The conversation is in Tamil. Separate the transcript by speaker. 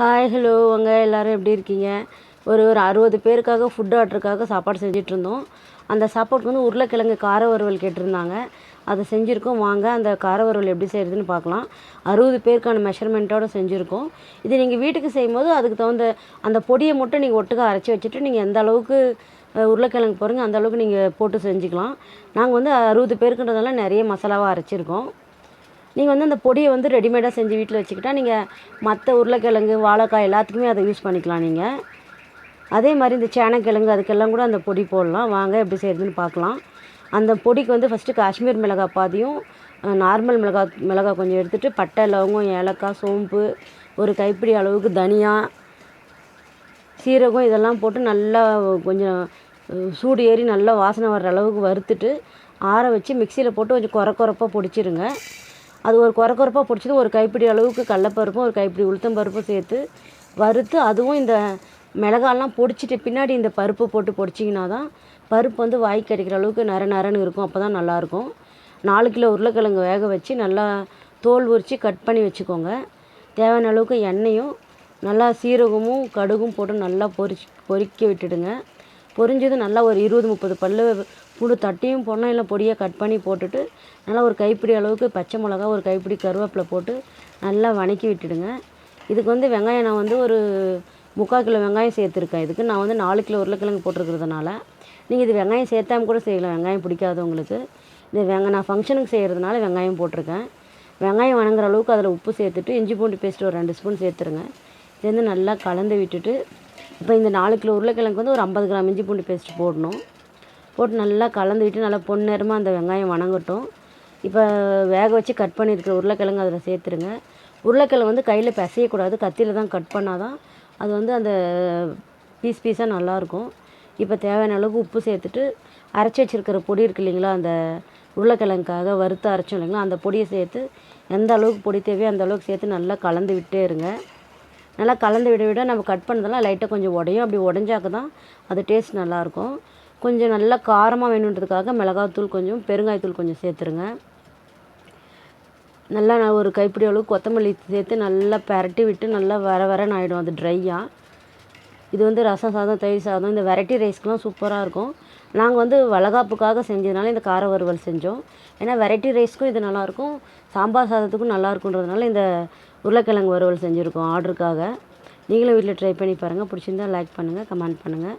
Speaker 1: ஹாய் ஹலோ வாங்க எல்லோரும் எப்படி இருக்கீங்க? ஒரு ஒரு அறுபது பேருக்காக ஃபுட் ஆர்டருக்காக சாப்பாடு செஞ்சுட்டு இருந்தோம் அந்த சாப்பாட்டுக்கு வந்து உருளைக்கிழங்கு கார வறுவல் கேட்டிருந்தாங்க. அதை செஞ்சுருக்கோம். வாங்க அந்த கார வறுவல் எப்படி செய்கிறதுன்னு பார்க்கலாம். அறுபது பேருக்கான மெஷர்மெண்ட்டோடு செஞ்சுருக்கோம். இது நீங்கள் வீட்டுக்கு செய்யும்போது அதுக்கு தகுந்த அந்த பொடியை மட்டும் நீங்கள் ஒட்டுக்க அரைச்சி வச்சுட்டு நீங்கள் எந்த அளவுக்கு உருளைக்கிழங்கு போகிறீங்க அந்த அளவுக்கு நீங்கள் போட்டு செஞ்சுக்கலாம். நாங்கள் வந்து அறுபது பேருக்குன்றதெல்லாம் நிறைய மசாலாவாக அரைச்சிருக்கோம். நீங்கள் வந்து அந்த பொடியை வந்து ரெடிமேடாக செஞ்சு வீட்டில் வச்சுக்கிட்டால் நீங்கள் மற்ற உருளைக்கிழங்கு வாழைக்காய் எல்லாத்துக்குமே அதை யூஸ் பண்ணிக்கலாம் நீங்கள் அதே மாதிரி இந்த சேனக்கிழங்கு அதுக்கெல்லாம் கூட அந்த பொடி போடலாம். வாங்க எப்படி செய்கிறதுன்னு பார்க்கலாம். அந்த பொடிக்கு வந்து ஃபஸ்ட்டு காஷ்மீர் மிளகாய் பாதியும் நார்மல் மிளகாய் மிளகாய் கொஞ்சம் எடுத்துகிட்டு பட்டை லவங்கம் ஏலக்காய் சோம்பு ஒரு கைப்பிடி அளவுக்கு தனியா சீரகம் இதெல்லாம் போட்டு நல்லா கொஞ்சம் சூடு ஏறி நல்லா வாசனை வர்ற அளவுக்கு வறுத்துட்டு ஆற வச்சு மிக்சியில் போட்டு கொஞ்சம் குறை குறைப்பாக பொடிச்சிருங்க. அது ஒரு குறை குறைப்பாக பிடிச்சது. ஒரு கைப்பிடி அளவுக்கு கடலப்பருப்பும் ஒரு கைப்பிடி உளுத்தம் பருப்பும் சேர்த்து வறுத்து அதுவும் இந்த மிளகாலாம் பொடிச்சிட்டு பின்னாடி இந்த பருப்பு போட்டு பொடிச்சிங்கன்னா தான் பருப்பு வந்து வாய் கிடைக்கிற அளவுக்கு நர நரன்னு இருக்கும். அப்போ தான் நல்லாயிருக்கும். நாலு கிலோ உருளைக்கிழங்கு வேக வச்சு நல்லா தோல் உரித்து கட் பண்ணி வச்சுக்கோங்க. தேவையான அளவுக்கு எண்ணெயும் நல்லா சீரகமும் கடுகும் போட்டு நல்லா பொரிச்சு பொரிக்க விட்டுடுங்க. பொரிஞ்சது நல்லா ஒரு இருபது முப்பது பல்லு புழு தட்டியும் போடணும் இல்லை பொடியாக கட் பண்ணி போட்டுட்டு நல்லா ஒரு கைப்பிடி அளவுக்கு பச்சை மிளகா ஒரு கைப்பிடி கருவேப்பிலை போட்டு நல்லா வணக்கி விட்டுடுங்க. இதுக்கு வந்து வெங்காயம் நான் வந்து ஒரு முக்கால் கிலோ வெங்காயம் சேர்த்துருக்கேன். இதுக்கு நான் வந்து நாலு கிலோ உருளைக்கிழங்கு போட்டிருக்கிறதுனால. நீங்கள் இது வெங்காயம் சேர்த்தாம கூட செய்யலாம். வெங்காயம் பிடிக்காதவங்களுக்கு இது வெங்க நான் ஃபங்க்ஷனுக்கு செய்கிறதுனால வெங்காயம் போட்டிருக்கேன். வெங்காயம் வணங்குற அளவுக்கு அதில் உப்பு சேர்த்துட்டு இஞ்சி பூண்டு பேஸ்ட் ஒரு ரெண்டு ஸ்பூன் சேர்த்துருங்க. சேர்ந்து நல்லா கலந்து விட்டுட்டு இப்போ இந்த நாலு கிலோ உருளைக்கிழங்கு வந்து ஒரு ஐம்பது கிராம் இஞ்சி பூண்டு பேஸ்ட் போடணும். போட்டு நல்லா கலந்து விட்டு நல்லா பொன்னிறமாக அந்த வெங்காயம் வணங்கட்டும். இப்போ வேக வச்சு கட் பண்ணியிருக்கிற உருளைக்கிழங்கு அதில் சேர்த்துருங்க. உருளைக்கிழங்கு வந்து கையில் பிசையக்கூடாது. கத்தியில் தான் கட் பண்ணால் தான் அது வந்து அந்த பீஸ் பீஸாக நல்லாயிருக்கும். இப்போ தேவையான அளவுக்கு உப்பு சேர்த்துட்டு அரைச்சி வச்சிருக்கிற பொடி இருக்கு இல்லைங்களா அந்த உருளைக்கிழங்குக்காக வறுத்து அரைச்சோம் இல்லைங்களா அந்த பொடியை சேர்த்து எந்த அளவுக்கு பொடி தேவையோ அந்த அளவுக்கு சேர்த்து நல்லா கலந்து விட்டே இருங்க. நல்லா கலந்து விட விட நம்ம கட் பண்ணதெல்லாம் லைட்டாக கொஞ்சம் உடையும். அப்படி உடஞ்சாக்க தான் அது டேஸ்ட் நல்லாயிருக்கும். கொஞ்சம் நல்லா காரமாக வேணுன்றதுக்காக மிளகாத்தூள் கொஞ்சம் பெருங்காயத்தூள் கொஞ்சம் சேர்த்துருங்க. நல்லா நான் ஒரு கைப்பிடி அளவுக்கு கொத்தமல்லி சேர்த்து நல்லா பரட்டி விட்டு நல்லா வர வரன்னு ஆகிடும் அது ட்ரையாக இது வந்து ரசம் சாதம் தயிர் சாதம் இந்த வெரைட்டி ரைஸ்க்கெலாம் சூப்பராக இருக்கும். நாங்கள் வந்து வளகாப்புக்காக செஞ்சதுனால இந்த கார வறுவல் செஞ்சோம். ஏன்னா வெரைட்டி ரைஸ்க்கும் இது நல்லாயிருக்கும் சாம்பார் சாதத்துக்கும் நல்லாயிருக்குன்றதுனால இந்த உருளைக்கிழங்கு வறுவல் செஞ்சுருக்கோம் ஆர்டருக்காக. நீங்களும் வீட்டில் ட்ரை பண்ணி பாருங்கள் பிடிச்சிருந்தா லைக் பண்ணுங்கள் கமெண்ட் பண்ணுங்கள்